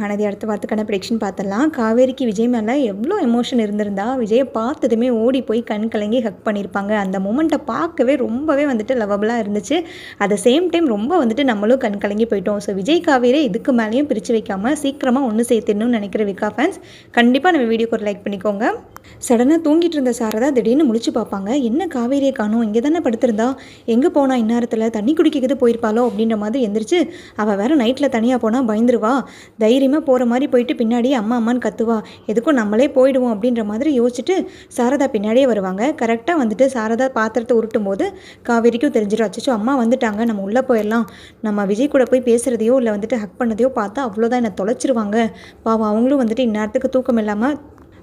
மகாநதி அடுத்த வாரத்துக்கான ப்ரெடிக்ஷன் பார்த்துடலாம். காவேரிக்கு விஜய் மேலே எவ்வளோ எமோஷன் இருந்திருந்தா விஜயை பார்த்ததுமே ஓடி போய் கண் கலங்கி ஹக் பண்ணியிருப்பாங்க. அந்த மூமெண்ட்டை பார்க்கவே ரொம்பவே வந்துட்டு லவபுளாக இருந்துச்சு. அட் த சேம் டைம் ரொம்ப வந்துட்டு நம்மளும் கண் கலங்கி போயிட்டோம். ஸோ விஜய் காவேரி இதுக்கு மேலேயும் பிரித்து வைக்காமல் சீக்கிரமாக ஒன்று சேர்த்துடணும்னு நினைக்கிற விகா ஃபேன்ஸ் கண்டிப்பாக நம்ம வீடியோக்கு ஒரு லைக் பண்ணிக்கோங்க. சடனாக தூங்கிட்டு இருந்த சாரதா திடீர்னு முழிச்சு பார்ப்பாங்க. என்ன காவேரியை காணும்? இங்கே தானே படுத்திருந்தா? எங்கே போனா இந்நேரத்தில்? தண்ணி குடிக்கிறது போயிருப்பாளோ? அப்படின்ற மாதிரி எந்திரிச்சு அவள் வேறு நைட்டில் தனியாக போனால் பயந்துருவா. தைரியமாக போகிற மாதிரி போயிட்டு பின்னாடியே அம்மா அம்மான்னு கத்துவா. எதுக்கும் நம்மளே போயிடுவோம் அப்படின்ற மாதிரி யோசிச்சுட்டு சாரதா பின்னாடியே வருவாங்க. கரெக்டாக வந்துட்டு சாரதா பாத்திரத்தை உருட்டும் போது காவேரிக்கும் தெரிஞ்சிடும் அச்சோ அம்மா வந்துட்டாங்க நம்ம உள்ளே போயிடலாம். நம்ம விஜய் கூட போய் பேசுகிறதையோ இல்லை வந்துட்டு ஹக் பண்ணதையோ பார்த்தா அவ்வளோதான் என்னை தொலைச்சிருவாங்க. பாவம் அவங்களும் வந்துட்டு இந்நேரத்துக்கு தூக்கம் இல்லாமல்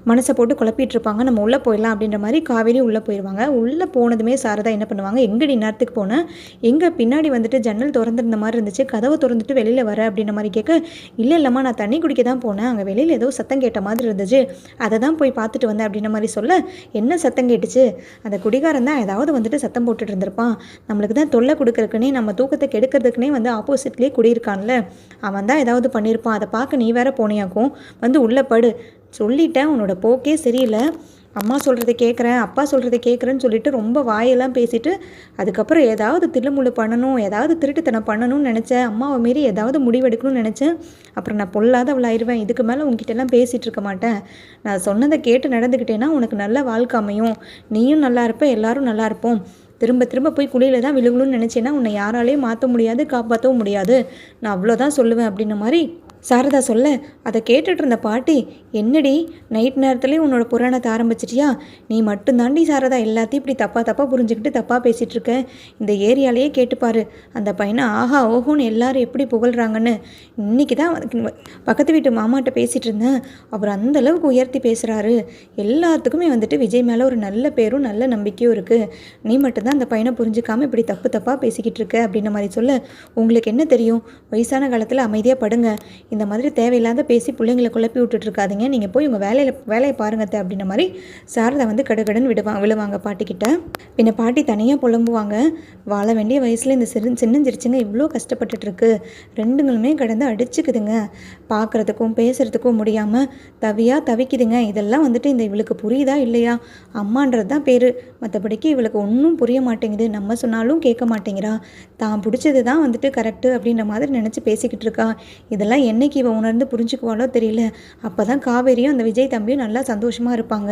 மனசை போட்டு குழப்பிட்டு இருப்பாங்க நம்ம உள்ளே போயிடலாம் அப்படின்ற மாதிரி காவேரி உள்ளே போயிடுவாங்க உள்ளே போனதுமே சாரதா என்ன பண்ணுவாங்க? எங்கடி நேரத்துக்கு போனேன் எங்கே பின்னாடி வந்துட்டு ஜன்னல் திறந்துருந்த மாதிரி இருந்துச்சு. கதவை திறந்துட்டு வெளியில் வர அப்படின்ற மாதிரி கேட்க இல்லை இல்லைம்மா நான் தண்ணி குடிக்க தான் போனேன். அங்கே வெளியில் ஏதோ சத்தம் கேட்ட மாதிரி இருந்துச்சு. அதை தான் போய் பார்த்துட்டு வந்தேன். அப்படின்ற மாதிரி சொல்ல என்ன சத்தம் கேட்டுச்சு? அந்த குடிகாரன் தான் ஏதாவது வந்துட்டு சத்தம் போட்டுட்டு இருந்திருப்பான். நம்மளுக்கு தான் தொல்லை கொடுக்கறதுக்குனே நம்ம தூக்கத்தை கெடுக்கிறதுக்குனே வந்து ஆப்போசிட்லேயே குடியிருக்கான்ல. அவன் தான் ஏதாவது பண்ணியிருப்பான். அதை பார்க்க நீ வேற போனியாக்கும். வந்து உள்ளே படு. சொல்லிட்டேன் உன்னோட போக்கே சரியில்லை. அம்மா சொல்கிறத கேட்குறேன் அப்பா சொல்கிறத கேட்குறேன்னு சொல்லிட்டு ரொம்ப வாயெல்லாம் பேசிட்டு அதுக்கப்புறம் ஏதாவது தில்லுமுள்ளு பண்ணணும் ஏதாவது திருட்டுத்தனம் பண்ணணும்னு நினச்சேன். அம்மாவை மீறி ஏதாவது முடிவெடுக்கணும்னு நினச்சேன். அப்புறம் நான் பொல்லாதவள் ஆயிடுவேன் இதுக்கு மேலே உங்ககிட்டலாம் பேசிகிட்டு இருக்க மாட்டேன். நான் சொன்னதை கேட்டு நடந்துக்கிட்டேன்னா உனக்கு நல்ல வாழ்க்கை அமையும். நீயும் நல்லா இருப்ப எல்லாரும் நல்லா இருப்போம். திரும்ப திரும்ப போய் குழியில தான் விழுகணும்னு நினச்சேன்னா உன்னை யாராலையும் மாற்ற முடியாது காப்பாற்றவும் முடியாது. நான் அவ்வளோதான் சொல்லுவேன் அப்படின்ன மாதிரி சாரதா சொல்ல அதை கேட்டுட்டு இருந்த பாட்டி என்னடி நைட் நேரத்துலேயே உன்னோட புராணத்தை ஆரம்பிச்சிட்டியா? நீ மட்டும்தாண்டி சாரதா எல்லாத்தையும் இப்படி தப்பாக தப்பாக புரிஞ்சுக்கிட்டு தப்பாக பேசிகிட்டு இருக்க இந்த ஏரியாலேயே கேட்டுப்பாரு. அந்த பையனை ஆஹா ஓஹோன்னு எல்லாரும் எப்படி புகழ்கிறாங்கன்னு இன்னைக்கு தான் பக்கத்து வீட்டு மாமாட்ட பேசிகிட்டு இருந்தேன் அவர் அந்த அளவுக்கு உயர்த்தி பேசுகிறாரு எல்லாத்துக்குமே வந்துட்டு விஜய் மேலே ஒரு நல்ல பேரும் நல்ல நம்பிக்கையும் இருக்குது நீ மட்டும்தான் அந்த பையனை புரிஞ்சுக்காம இப்படி தப்பு தப்பாக பேசிக்கிட்டு இருக்க அப்படின்ன மாதிரி சொல்ல உங்களுக்கு என்ன தெரியும்? வயசான காலத்தில் அமைதியாக படுங்க. இந்த மாதிரி தேவையில்லாத பேசி பிள்ளைங்களை குழப்பி விட்டுட்ருக்காதீங்க. நீங்கள் போய் உங்கள் வேலையில் வேலையை பாருங்க அத்தை அப்படின்ற மாதிரி சாரதா வந்து கடுகடன் விடுவா விழுவாங்க பாட்டிக்கிட்ட. பின்ன பாட்டி தனியாக புலம்புவாங்க. வாழ வேண்டிய வயசில் இந்த சிறு சின்னஞ்சிரிச்சுங்க இவ்வளோ கஷ்டப்பட்டுட்ருக்கு. ரெண்டுங்களுமே கடந்து அடிச்சுக்குதுங்க. பார்க்குறதுக்கும் பேசுகிறதுக்கும் முடியாமல் தவியாக தவிக்குதுங்க. இதெல்லாம் வந்துட்டு இந்த இவளுக்கு புரியுதா இல்லையா? அம்மான்றது தான் பேர். மற்றபடிக்கு இவளுக்கு ஒன்றும் புரிய மாட்டேங்குது. நம்ம சொன்னாலும் கேட்க மாட்டேங்கிறா. தான் பிடிச்சது தான் வந்துட்டு கரெக்டு அப்படின்ற மாதிரி நினச்சி பேசிக்கிட்டு இருக்கா. இதெல்லாம் என்னைக்கு இவன் உணர்ந்து புரிஞ்சுக்குவாளோ தெரியல. அப்போ தான் காவேரியும் அந்த விஜய் தம்பியும் நல்லா சந்தோஷமாக இருப்பாங்க.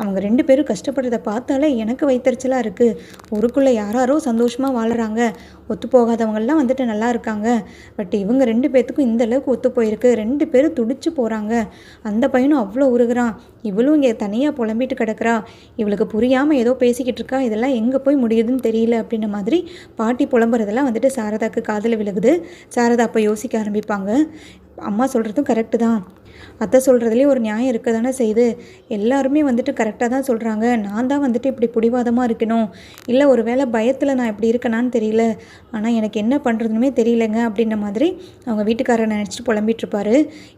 அவங்க ரெண்டு பேரும் கஷ்டப்படுறத பார்த்தாலே எனக்கு வைத்தறிச்சலாக இருக்குது ஊருக்குள்ளே யாராரோ சந்தோஷமாக வாழ்கிறாங்க ஒத்து போகாதவங்கெல்லாம் வந்துட்டு நல்லா இருக்காங்க. பட் இவங்க ரெண்டு பேர்த்துக்கும் இந்த அளவுக்கு ஒத்து போயிருக்கு. ரெண்டு பேரும் துடிச்சு போகிறாங்க அந்த பையனும் அவ்வளோ உருகிறான். இவளும் இங்கே தனியாக புலம்பிட்டு கிடக்குறா. இவளுக்கு புரியாமல் ஏதோ பேசிக்கிட்டு இருக்கா. இதெல்லாம் எங்கே போய் முடியுதுன்னு தெரியல அப்படின்ற மாதிரி பாட்டி புலம்புறதெல்லாம் வந்துட்டு சாரதாக்கு காதில் விழுகுது. சாரதா அப்போ யோசிக்க ஆரம்பிப்பாங்க. அம்மா சொல்கிறதும் கரெக்டு தான். அத்தை சொல்கிறதுலேயே ஒரு நியாயம் இருக்க தானே செய்யுது. எல்லாருமே வந்துட்டு கரெக்டாக தான் சொல்கிறாங்க நான் தான் வந்துட்டு இப்படி பிடிவாதமாக இருக்கணும். இல்லை ஒரு வேளை பயத்தில் நான் இப்படி இருக்கேனான்னு தெரியல. ஆனால் எனக்கு என்ன பண்ணுறதுனுமே தெரியலங்க அப்படின்ற மாதிரி அவங்க வீட்டுக்காரரை நினச்சிட்டு புலம்பிட்ருப்பாரு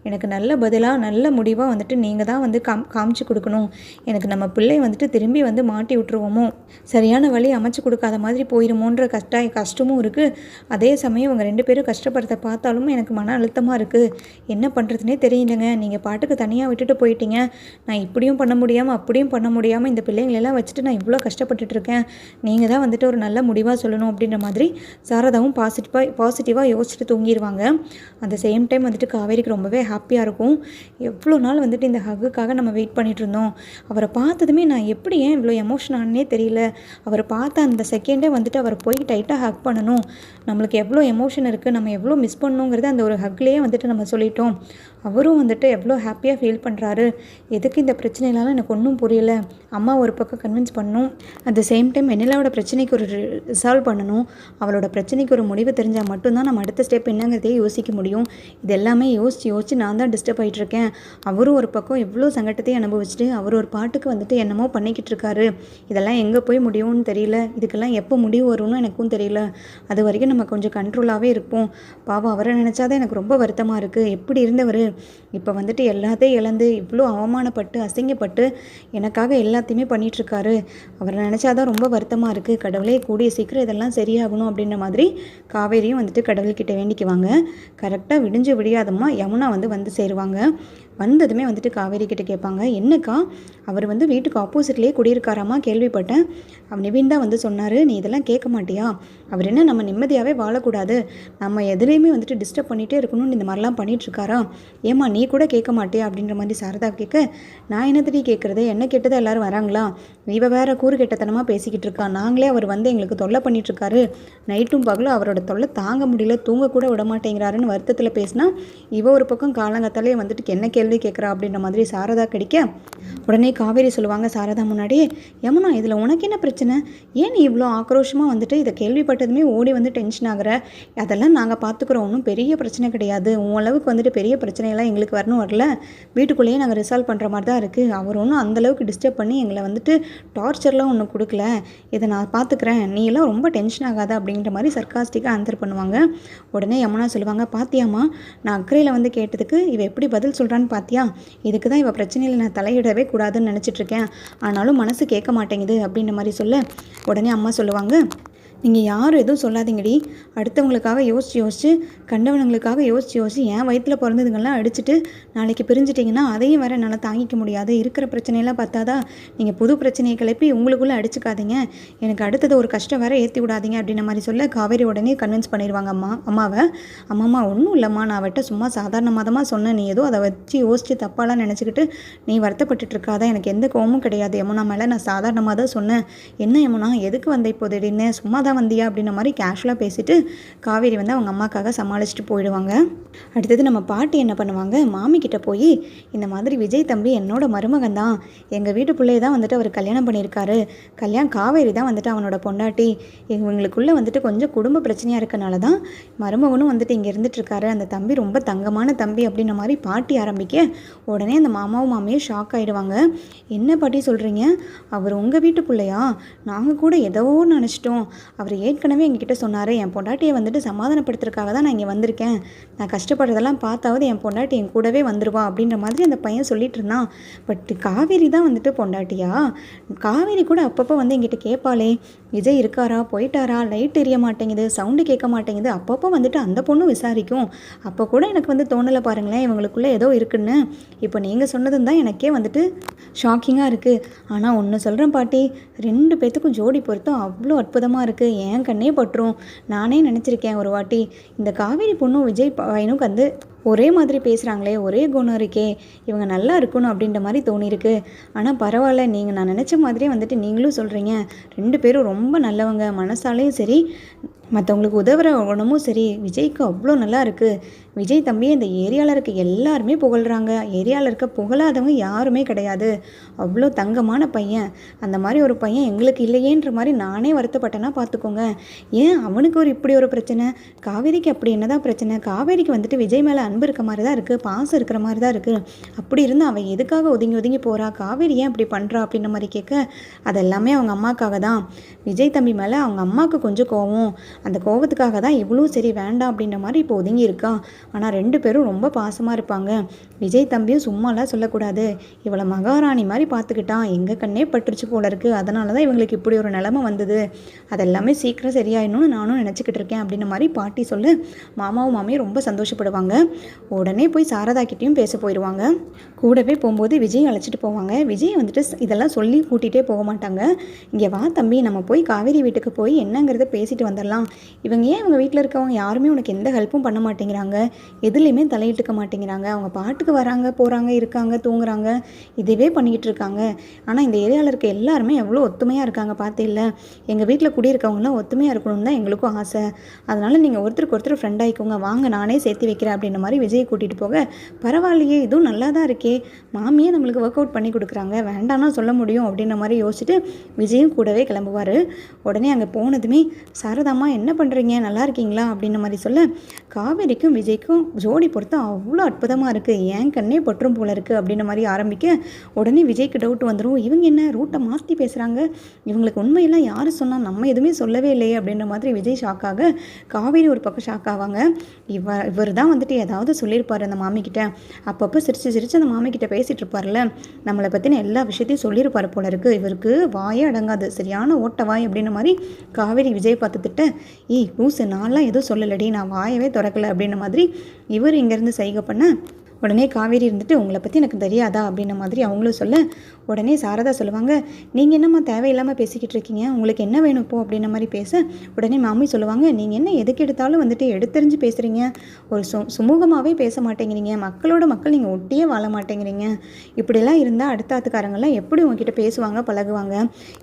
எனக்கு நல்ல பதிலாக நல்ல முடிவாக வந்துட்டு நீங்கள் தான் வந்து காம் காமிச்சு கொடுக்கணும். எனக்கு நம்ம பிள்ளை வந்துட்டு திரும்பி வந்து மாட்டி விட்டுருவோமோ? சரியான வழி அமைச்சு கொடுக்காத மாதிரி போயிருமோன்ற கஷ்ட கஷ்டமும் இருக்குது அதே சமயம் அவங்க ரெண்டு பேரும் கஷ்டப்படுறத பார்த்தாலும் எனக்கு மன அழுத்தமாக இருக்குது என்ன பண்ணுறதுனே தெரியலங்க. நீங்கள் பாட்டுக்கு தனியாக விட்டுட்டு போயிட்டீங்க. நான் இப்படியும் பண்ண முடியாமல் அப்படியும் பண்ண முடியாமல் இந்த பிள்ளைங்களெல்லாம் வச்சுட்டு நான் இவ்வளோ கஷ்டப்பட்டுட்டு இருக்கேன் நீங்கள் தான் வந்துட்டு ஒரு நல்ல முடிவாக சொல்லணும் அப்படின்ற மாதிரி சாரதாவும் பாசிட்டிவாக பாசிட்டிவாக யோசிச்சுட்டு தூங்கிடுவாங்க அந்த சேம் டைம் வந்துட்டு காவேரிக்கு ரொம்பவே ஹாப்பியாக இருக்கும். எவ்வளோ நாள் வந்துட்டு இந்த ஹக்குக்காக நம்ம வெயிட் பண்ணிகிட்டு இருந்தோம் அவரை பார்த்ததுமே நான் எப்படி ஏன் இவ்வளோ எமோஷன் ஆனே தெரியல. அவரை பார்த்த அந்த செகண்டே வந்துட்டு அவரை போய் டைட்டாக ஹக் பண்ணணும். நம்மளுக்கு எவ்வளோ எமோஷன் இருக்குது நம்ம எவ்வளோ மிஸ் பண்ணணுங்கிறது அந்த ஒரு ஹக்லேயே வந்துட்டு நம்ம சொல்லிட்டோம். அவரும் வந்துட்டு எவ்வளோ ஹாப்பியாக ஃபீல் பண்ணுறாரு எதுக்கு இந்த பிரச்சனைனால எனக்கு ஒன்றும் புரியல. அம்மா ஒரு பக்கம் கன்வின்ஸ் பண்ணணும் அட் த சேம் டைம் வெண்ணிலாவோட பிரச்சனைக்கு ஒரு ரிசால்வ் பண்ணணும். அவளோட பிரச்சனைக்கு ஒரு முடிவு தெரிஞ்சால் மட்டும்தான் நம்ம அடுத்த ஸ்டெப் என்னங்கிறதே யோசிக்க முடியும். இது எல்லாமே யோசித்து யோசித்து நான் தான் டிஸ்டர்ப் ஆகிட்டுருக்கேன் அவரும் ஒரு பக்கம் எவ்வளோ சங்கட்டத்தையும் அனுபவிச்சுட்டு அவர் ஒரு பாட்டுக்கு வந்துட்டு என்னமோ பண்ணிக்கிட்டு இருக்காரு. இதெல்லாம் எங்கே போய் முடியும்னு தெரியல. இதுக்கெல்லாம் எப்போ முடிவு வரும்னு எனக்கும் தெரியல. அது வரைக்கும் நம்ம கொஞ்சம் கண்ட்ரோலாகவே இருப்போம். பாவம் அவரை நினச்சாதான் எனக்கு ரொம்ப வருத்தமாக இருக்குது எப்படி இருந்தவர்? இப்போ வந்துட்டு எல்லாத்தையும் இழந்து இவ்வளோ அவமானப்பட்டு அசிங்கப்பட்டு எனக்காக எல்லாத்தையுமே பண்ணிகிட்ருக்காரு அவரை நினச்சாதான் ரொம்ப வருத்தமாக இருக்குது கடவுளே கூடிய சீக்கிரம் இதெல்லாம் சரியாகணும் அப்படின்ற மாதிரி காவேரியும் வந்துட்டு கடவுள்கிட்ட வேண்டிக்குவாங்க. கரெக்டாக விடிஞ்சு விடியாதம்மா யமுனா வந்து வந்து சேருவாங்க. வந்ததுமே வந்துட்டு காவேரி கிட்டே கேட்பாங்க என்னக்கா அவர் வந்து வீட்டுக்கு ஆப்போசிட்லேயே குடியிருக்காராமா? கேள்விப்பட்டேன். அவன் நிவின் தான் வந்து சொன்னார் நீ இதெல்லாம் கேட்க மாட்டியா? அவர் என்ன நம்ம நிம்மதியாகவே வாழக்கூடாது. நம்ம எதுலேயுமே வந்துட்டு டிஸ்டர்ப் பண்ணிகிட்டே இருக்கணும்னு இந்த மாதிரிலாம் பண்ணிகிட்ருக்காரா ஏம்மா நீ கூட கேட்க மாட்டியா? அப்படின்ற மாதிரி சாரதா கேட்க நான் என்னத்தடி கேட்குறது? என்ன கேட்டதை எல்லாரும் வராங்களா? இவ வேற கூறு கெட்டத்தனமாக பேசிக்கிட்டு இருக்கா. நாங்களே அவர் வந்து எங்களுக்கு தொல்லை பண்ணிகிட்ருக்காரு நைட்டும் பகலும் அவரோட தொல்லை தாங்க முடியல. தூங்க கூட விட மாட்டேங்கிறாருன்னு வருத்தத்தில் பேசினா இவ ஒரு பக்கம் காலங்கத்தாலே வந்துட்டு என்ன கேள்வி கேட்குறா அப்படின்ற மாதிரி சாரதா கிடைக்க உடனே காவேரி சொல்லுவாங்க சாரதா முன்னாடி யமுனா இதில் உனக்கு என்ன பிரச்சனை? ஏன் நீ இவ்வளோ ஆக்ரோஷமாக வந்துட்டு இதை கேள்விப்பட்டதுமே ஓடி வந்து டென்ஷன் ஆகுற? அதெல்லாம் நாங்கள் பார்த்துக்குறோம் ஒன்றும் பெரிய பிரச்சனை கிடையாது. உன் அளவுக்கு வந்துட்டு பெரிய பிரச்சனையெல்லாம் எங்களுக்கு வரணும் வரல. வீட்டுக்குள்ளேயே நாங்கள் ரிசால்வ் பண்ணுற மாதிரி தான் இருக்குது அவர் ஒன்றும் அந்தளவுக்கு டிஸ்டர்ப் பண்ணி எங்களை வந்துட்டு டார்ச்சர்லாம் ஒன்று கொடுக்கல. இதை நான் பார்த்துக்கிறேன் நீ எல்லாம் ரொம்ப டென்ஷன் ஆகாத அப்படின்ற மாதிரி சர்க்காஸ்டிக்காக ஆன்சர் பண்ணுவாங்க. உடனே யமுனா சொல்லுவாங்க பாத்தியாமா நான் அக்கறையில் வந்து கேட்டதுக்கு இவ எப்படி பதில் சொல்கிறான்னு பாத்தியா? இதுக்கு தான் இவள் பிரச்சனையில் நான் தலையிடவே கூடாதுன்னு நினச்சிட்டு இருக்கேன். ஆனாலும் மனசு கேட்க மாட்டேங்குது அப்படின்ற மாதிரி சொல்ல உடனே அம்மா சொல்லுவாங்க நீங்கள் யாரும் எதுவும் சொல்லாதீங்கடி. அடுத்தவங்களுக்காக யோசிச்சு யோசிச்சு கண்டவனுங்களுக்காக யோசிச்சு யோசிச்சு என் வயிற்றில் பிறந்ததுங்கெல்லாம் அடிச்சுட்டு நாளைக்கு பிரிஞ்சிட்டிங்கன்னா அதையும் வேற என்னால் தாங்கிக்க முடியாது. இருக்கிற பிரச்சனையெல்லாம் பார்த்தாதா நீங்கள் புது பிரச்சனையை கிளப்பி உங்களுக்குள்ளே அடிச்சுக்காதீங்க. எனக்கு அடுத்தது ஒரு கஷ்டம் வேற ஏற்றி விடாதீங்க அப்படின்ன மாதிரி சொல்ல காவேரி உடனே கன்வின்ஸ் பண்ணிடுவாங்க அம்மா அம்மாவை. அம்மாம்மா ஒன்றும் இல்லைம்மா நான் அவட்ட சும்மா சாதாரணமாக தான் சொன்னேன். நீ ஏதோ அதை வச்சு யோசிச்சு தப்பாலாம் நினச்சிக்கிட்டு நீ வருத்தப்பட்டுட்டு இருக்காத. எனக்கு எந்த கோவமும் கிடையாது. யமுனா மேலே நான் சாதாரணமாக தான் சொன்னேன். என்ன யமுனா? எதுக்கு வந்த இப்போ திடீர்னு சும்மா தான் வந்தியா அப்படின்ற மாதிரி கேஷுவலாக பேசிட்டு காவேரி வந்து அவங்க அம்மாக்காக சமாளிச்சுட்டு போயிடுவாங்க. அடுத்தது நம்ம பாட்டி என்ன பண்ணுவாங்க? மாமி கிட்ட போய் இந்த மாதிரி விஜய் தம்பி என்னோட மருமகன் தான். எங்கள் வீட்டு பிள்ளைய தான் வந்துட்டு அவர் கல்யாணம் பண்ணியிருக்காரு. கல்யாணம் காவேரி தான் வந்துட்டு அவனோட பொண்டாட்டி. எங்களுக்குள்ளே வந்துட்டு கொஞ்சம் குடும்ப பிரச்சனையாக இருக்கனால தான் மருமகனும் வந்துட்டு இங்கே இருந்துட்டுருக்காரு. அந்த தம்பி ரொம்ப தங்கமான தம்பி அப்படின்ற மாதிரி பாட்டி ஆரம்பிக்க உடனே அந்த மாமாவும் மாமியும் ஷாக் ஆகிடுவாங்க என்ன பாட்டி சொல்கிறீங்க அவர் உங்கள் வீட்டு பிள்ளையா? நாங்கள் கூட ஏதோ நினச்சிட்டோம். அவர் ஏற்கனவே எங்ககிட்ட சொன்னார் என் பொண்டாட்டியை வந்துட்டு சமாதானப்படுத்துறதுக்காக தான் நான் இங்கே வந்திருக்கேன். நான் கஷ்டப்படுறதெல்லாம் பார்த்தாவது என் பொண்டாட்டி என் கூடவே வந்துருவா அப்படின்ற மாதிரி அந்த பையன் சொல்லிட்டு இருந்தான். பட் காவேரி தான் வந்துட்டு பொண்டாட்டியா? காவேரி கூட அப்பப்போ வந்து எங்கிட்ட கேட்பாளே விஜய் இருக்காரா? போயிட்டாரா? லைட் எரிய மாட்டேங்குது சவுண்டு கேட்க மாட்டேங்குது. அப்பப்போ வந்துட்டு அந்த பொண்ணும் விசாரிக்கும். அப்போ கூட எனக்கு வந்து தோணலை பாருங்களேன் இவங்களுக்குள்ளே ஏதோ இருக்குன்னு. இப்போ நீங்கள் சொன்னதும் தான் எனக்கே வந்துட்டு ஷாக்கிங்காக இருக்குது ஆனால் ஒன்று சொல்கிறேன் பாட்டி ரெண்டு பேத்துக்கும் ஜோடி பொருத்தம் அவ்வளோ அற்புதமாக இருக்குது என் கண்ணே பற்றும் நானே நினச்சிருக்கேன் ஒரு வாட்டி. இந்த காவேரி பொண்ணும் விஜய் பையனும் வந்து ஒரே மாதிரி பேசுகிறாங்களே ஒரே குணம் இருக்கே இவங்க நல்லா இருக்கணும் அப்படின்ற மாதிரி தோணியிருக்கு. ஆனால் பரவாயில்ல நீங்கள் நான் நினச்ச மாதிரியே வந்துட்டு நீங்களும் சொல்கிறீங்க ரெண்டு பேரும் ரொம்ப நல்லவங்க. மனசாலையும் சரி மற்றவங்களுக்கு உதவுற குணமும் சரி விஜய்க்கு அவ்வளோ நல்லா இருக்குது விஜய் தம்பி இந்த ஏரியாவில் இருக்க எல்லாருமே புகழ்கிறாங்க ஏரியாவில் இருக்க புகழாதவங்க யாருமே கிடையாது. அவ்வளோ தங்கமான பையன். அந்த மாதிரி ஒரு பையன் எங்களுக்கு இல்லையேன்ற மாதிரி நானே வருத்தப்பட்டேன்னா பார்த்துக்கோங்க. ஏன் அவனுக்கு ஒரு இப்படி ஒரு பிரச்சனை? காவேரிக்கு அப்படி என்னதான் பிரச்சனை? காவேரிக்கு வந்துட்டு விஜய் மேலே அன்பு இருக்க மாதிரி தான் இருக்குது பாசம் இருக்கிற மாதிரி தான் இருக்குது அப்படி இருந்து அவன் எதுக்காக ஒதுங்கி ஒதுங்கி போகிறா காவேரி ஏன் அப்படி பண்ணுறா அப்படின்ற மாதிரி கேட்க அதெல்லாமே அவங்க அம்மாக்காக தான். விஜய் தம்பி மேலே அவங்க அம்மாவுக்கு கொஞ்சம் கோவம். அந்த கோவத்துக்காக தான் இவ்வளோ சரி வேண்டாம் அப்படின்ற மாதிரி இப்போ ஒதுங்கி இருக்கா? ஆனால் ரெண்டு பேரும் ரொம்ப பாசமாக இருப்பாங்க. விஜய் தம்பியும் சும்மாலாம் சொல்லக்கூடாது. இவளை மகாராணி மாதிரி பார்த்துக்கிட்டான். எங்கள் கண்ணே பட்டுருச்சு போல இருக்குது அதனால தான் இவங்களுக்கு இப்படி ஒரு நிலமை வந்தது. அதெல்லாமே சீக்கிரம் சரியாயிடணும்னு நானும் நினச்சிக்கிட்டு இருக்கேன் அப்படின்ற மாதிரி பாட்டி சொல்லு. மாமாவும் மாமியும் ரொம்ப சந்தோஷப்படுவாங்க. உடனே போய் சாரதா கிட்டேயும் பேச போயிடுவாங்க கூடவே போகும்போது விஜய் அழைச்சிட்டு போவாங்க. விஜய் வந்துட்டு இதெல்லாம் சொல்லி கூட்டிகிட்டே போக மாட்டாங்க. இங்கே வா தம்பி நம்ம போய் காவேரி வீட்டுக்கு போய் என்னங்கிறத பேசிட்டு வந்துடலாம். இவங்க ஏன் இவங்க வீட்டில் இருக்கவங்க? யாருமே உனக்கு எந்த ஹெல்ப்பும் பண்ண மாட்டேங்கிறாங்க. எதுலேயுமே தலையிட்டுக்க மாட்டேங்கிறாங்க. அவங்க பாட்டுக்கு வராங்க போகிறாங்க இருக்காங்க தூங்குறாங்க. இதுவே பண்ணிக்கிட்டு இருக்காங்க. ஆனால் இந்த ஏரியாவில் இருக்க எல்லாருமே எவ்வளோ ஒத்துமையாக இருக்காங்க பார்த்தே இல்லை. எங்கள் வீட்டில் குடியிருக்கவங்களாம் ஒத்துமையாக இருக்கணும்னு தான் எங்களுக்கும் ஆசை. அதனால் நீங்கள் ஒருத்தருக்கு ஒருத்தர் ஃப்ரெண்ட் ஆகிக்கோங்க வாங்க நானே சேர்த்து வைக்கிறேன் அப்படின்ற மாதிரி விஜய் கூட்டிகிட்டு போக பரவாயில்லையே இதுவும் நல்லா தான் இருக்கே. மாமியே நம்மளுக்கு ஒர்க் அவுட் பண்ணி கொடுக்குறாங்க. வேண்டாம்னா சொல்ல முடியும் அப்படின்ற மாதிரி யோசிச்சுட்டு விஜயும் கூடவே கிளம்புவார். உடனே அங்கே போனதுமே சாரதாம்மா என்ன பண்ணுறீங்க நல்லா இருக்கீங்களா? அப்படின்ற மாதிரி சொல்ல காவேரிக்கும் விஜய்க்கும் ஜோடி பொறுத்து அவ்வளோ அற்புதமாக இருக்குது ஏன் கண்ணே பற்றும் போல இருக்குது அப்படின்ற மாதிரி ஆரம்பிக்க உடனே விஜய்க்கு டவுட் வந்துடும் இவங்க என்ன ரூட்டை மாற்றி பேசுகிறாங்க இவங்களுக்கு உண்மையெல்லாம் யார் சொன்னால் நம்ம எதுவுமே சொல்லவே இல்லையே? அப்படின்ற மாதிரி விஜய் ஷாக்காக காவேரி ஒரு பக்கம் ஷாக் ஆவாங்க. இவ இவர் தான் வந்துட்டு ஏதாவது ஏதாவது சொல்லியிருப்பார் அந்த மாமிக்கிட்ட அப்பப்போ சிரித்து சிரித்து அந்த மாமிக்கிட்ட பேசிகிட்டு இருப்பார்ல நம்மளை பற்றின எல்லா விஷயத்தையும் சொல்லியிருப்பார் போல இருக்குது இவருக்கு வாயே அடங்காது. சரியான ஓட்ட வாய் அப்படின்ற மாதிரி காவேரி விஜய் பார்த்துட்டு ஏய் லூசு நான்லாம் எதுவும் சொல்லலடி. நான் வாயவே திறக்கல. அப்படின்ற மாதிரி இவர் இங்கேருந்து சைகை பண்ண உடனே காவேரி இருந்துட்டு உங்களை பற்றி எனக்கு தெரியாதா? அப்படின்ன மாதிரி அவங்களும் சொல்ல உடனே சாரதா சொல்லுவாங்க நீங்கள் என்னம்மா தேவையில்லாமல் பேசிக்கிட்டு இருக்கீங்க? உங்களுக்கு என்ன வேணும் இப்போ? அப்படின்ன மாதிரி பேச உடனே மாமி சொல்லுவாங்க நீங்கள் என்ன எதுக்கு எடுத்தாலும் வந்துட்டு எடுத்தறிஞ்சு பேசுகிறீங்க ஒரு சு சுமூகமாகவே பேச மாட்டேங்கிறீங்க. மக்களோட மக்கள் நீங்கள் ஒட்டியே வாழ மாட்டேங்கிறீங்க. இப்படிலாம் இருந்தால் அடுத்த ஆத்துக்காரங்கள்லாம் எப்படி உங்ககிட்ட பேசுவாங்க பழகுவாங்க?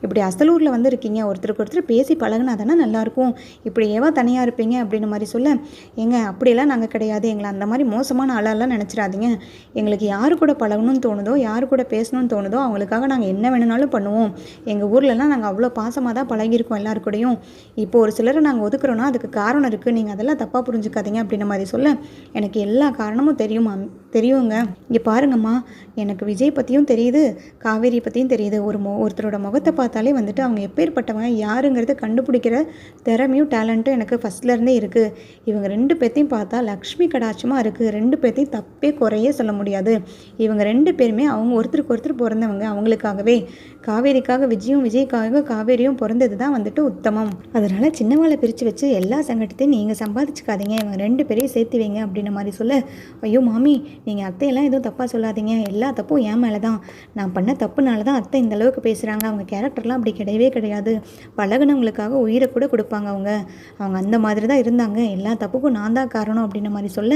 இப்படி அசலூரில் வந்து இருக்கீங்க ஒருத்தருக்கு ஒருத்தர் பேசி பழகுனா தானே நல்லாயிருக்கும் இப்படி ஏவா தனியாக இருப்பீங்க? அப்படின்னு மாதிரி சொல்ல ஏங்க அப்படியெல்லாம் நாங்கள் கிடையாது. எங்களை அந்த மாதிரி மோசமான ஆளெல்லாம் நினச்சிடாதீங்க எங்களுக்கு யார் கூட பழகணும்னு தோணுதோ யார் கூட பேசணும்னு தோணுதோ அவங்களுக்காக நாங்கள் என்ன வேணும்னாலும் பண்ணுவோம். எங்கள் ஊர்லலாம் நாங்கள் அவ்வளோ பாசமாக தான் பழகியிருக்கோம் எல்லாருக்கூடையும் இப்போ ஒரு சிலரை நாங்கள் ஒதுக்குறோன்னா அதுக்கு காரணம் இருக்குது நீங்கள் அதெல்லாம் தப்பாக புரிஞ்சுக்காதீங்க அப்படின்ன மாதிரி சொல்ல எனக்கு எல்லா காரணமும் தெரியுமா தெரியுங்க. இங்கே பாருங்கம்மா. எனக்கு விஜய் பற்றியும் தெரியுது காவேரி பற்றியும் தெரியுது. ஒரு மொ ஒருத்தரோட முகத்தை பார்த்தாலே வந்துட்டு அவங்க எப்பேற்பட்டவங்க யாருங்கிறத கண்டுபிடிக்கிற திறமையும் டேலண்ட்டும் எனக்கு ஃபஸ்ட்லேருந்தே இருக்குது இவங்க ரெண்டு பேர்த்தையும் பார்த்தா லக்ஷ்மி கடாட்சமாக இருக்குது ரெண்டு பேர்த்தையும் தப்பே குறையே சொல்ல முடியாது. இவங்க ரெண்டு பேருமே அவங்க ஒருத்தருக்கு ஒருத்தர் பிறந்தவங்க. அவங்களுக்காகவே காவேரிக்காக விஜயும் விஜய்க்காக காவேரியும் பிறந்தது தான் வந்துட்டு உத்தமம். அதனால் சின்னவாளை பிரித்து வச்சு எல்லா சங்கடத்தையும் நீங்கள் சம்பாதிச்சுக்காதீங்க. இவங்க ரெண்டு பேரையும் சேர்த்து வைங்க அப்படின்ன மாதிரி சொல்ல ஐயோ மாமி நீங்கள் அத்தையெல்லாம் எதுவும் தப்பாக சொல்லாதீங்க. எல்லா தப்பும் என் மேலே தான் நான் பண்ண தப்புனால தான் அத்தை இந்த அளவுக்கு பேசுகிறாங்க அவங்க கேரக்டர்லாம் அப்படி கிடையவே கிடையாது. பழகுனவங்களுக்காக உயிரை கூட கொடுப்பாங்க அவங்க. அவங்க அந்த மாதிரி தான் இருந்தாங்க. எல்லா தப்புக்கும் நான் தான் காரணம் அப்படின்ன மாதிரி சொல்ல.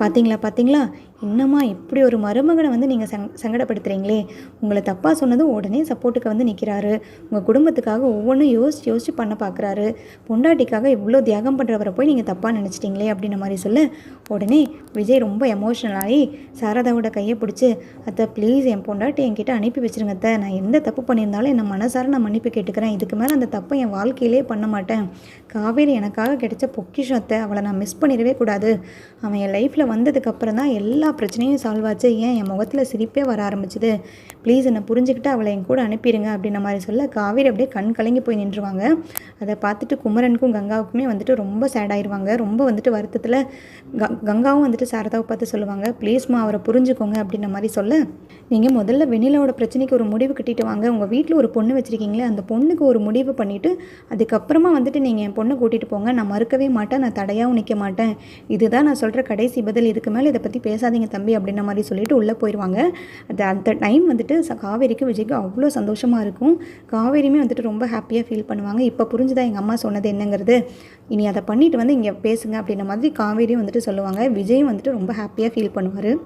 பார்த்தீங்களா பார்த்தீங்களா இன்னமா இப்படி ஒரு மருமகனை வந்து நீங்கள் சங் சங்கடப்படுத்துகிறீங்களே உங்களை தப்பாக சொன்னதும் உடனே சப்போர்ட்டுக்கு வந்து நிற்கிறாரு உங்கள் குடும்பத்துக்காக ஒவ்வொன்றும் யோசிச்சு யோசிச்சு பண்ண பார்க்குறாரு பொண்டாட்டிக்காக இவ்வளோ தியாகம் பண்ணுறவரை போய் நீங்கள் தப்பாக நினச்சிட்டிங்களே அப்படின்ற மாதிரி சொல்ல உடனே விஜய் ரொம்ப எமோஷனல் ஆகி சாரதாவோட கையை பிடிச்சி அத்தை ப்ளீஸ் என் பொண்டாட்டி என்கிட்ட அனுப்பி வச்சுருங்க அத்தை. நான் எந்த தப்பு பண்ணியிருந்தாலும் என்ன மனசார நான் மன்னிப்பு கேட்டுக்கிறேன். இதுக்கு மேலே அந்த தப்பை என் வாழ்க்கையிலே பண்ண மாட்டேன். காவேரி எனக்காக கிடைச்ச பொக்கிஷம் அத்தை. அவளை நான் மிஸ் பண்ணிடவே கூடாது. அவன் என் லைஃப்பில் வந்ததுக்கப்புறம் தான் எல்லா பிரச்சனையும் சால்வ் ஆச்சு. ஏன் என் முகத்தில் சிரிப்பே வர ஆரம்பிச்சுது? ப்ளீஸ் என்னை புரிஞ்சுக்கிட்டு அவளை என் கூட அனுப்பிடுங்க அப்படின்ன மாதிரி சொல்ல காவேரி அப்படியே கண் கலங்கி போய் நின்றுவாங்க. அதை பார்த்துட்டு குமரனுக்கும் கங்காவுக்குமே வந்துட்டு ரொம்ப சேட் ஆயிடுவாங்க ரொம்ப வந்துட்டு வருத்தத்தில் க கங்காவும் வந்துட்டு சாரதாவை பார்த்து சொல்லுவாங்க ப்ளீஸ்மா அவரை புரிஞ்சுக்கோங்க அப்படின்ற மாதிரி சொல்ல நீங்கள் முதல்ல வெண்ணிலாவோட பிரச்சனைக்கு ஒரு முடிவு கட்டிட்டு வாங்க. உங்கள் வீட்டில் ஒரு பொண்ணு வச்சுருக்கீங்களே அந்த பொண்ணுக்கு ஒரு முடிவு பண்ணிவிட்டு அதுக்கப்புறமா வந்துட்டு நீங்கள் என் பொண்ணை கூட்டிகிட்டு போங்க. நான் மறுக்கவே மாட்டேன். நான் தடையாகவும் நிற்க மாட்டேன். இதுதான் நான் சொல்கிற கடைசி பதில். இதுக்கு மேலே இதை பற்றி பேசாதீங்க. தம்பி அப்படின்ற மாதிரி சொல்லிட்டு உள்ளே போயிடுவாங்க. அது அந்த டைம் வந்துட்டு ச- காவேரிக்கு விஜய்க்கு அவ்வளோ சந்தோஷமாக இருக்கும். காவேரியுமே வந்துட்டு ரொம்ப ஹாப்பியாக ஃபீல் பண்ணுவாங்க. இப்போ புரிஞ்சுதா எங்கள் அம்மா சொன்னது என்னங்கிறது? இனி அதை பண்ணிட்டு வந்து இங்கே பேசுங்க அப்படின்ற மாதிரி காவேரியும் வந்துட்டு சொல்லுவாங்க. விஜயும் வந்துட்டு ரொம்ப ஹாப்பியாக ஃபீல் பண்ணுவார்.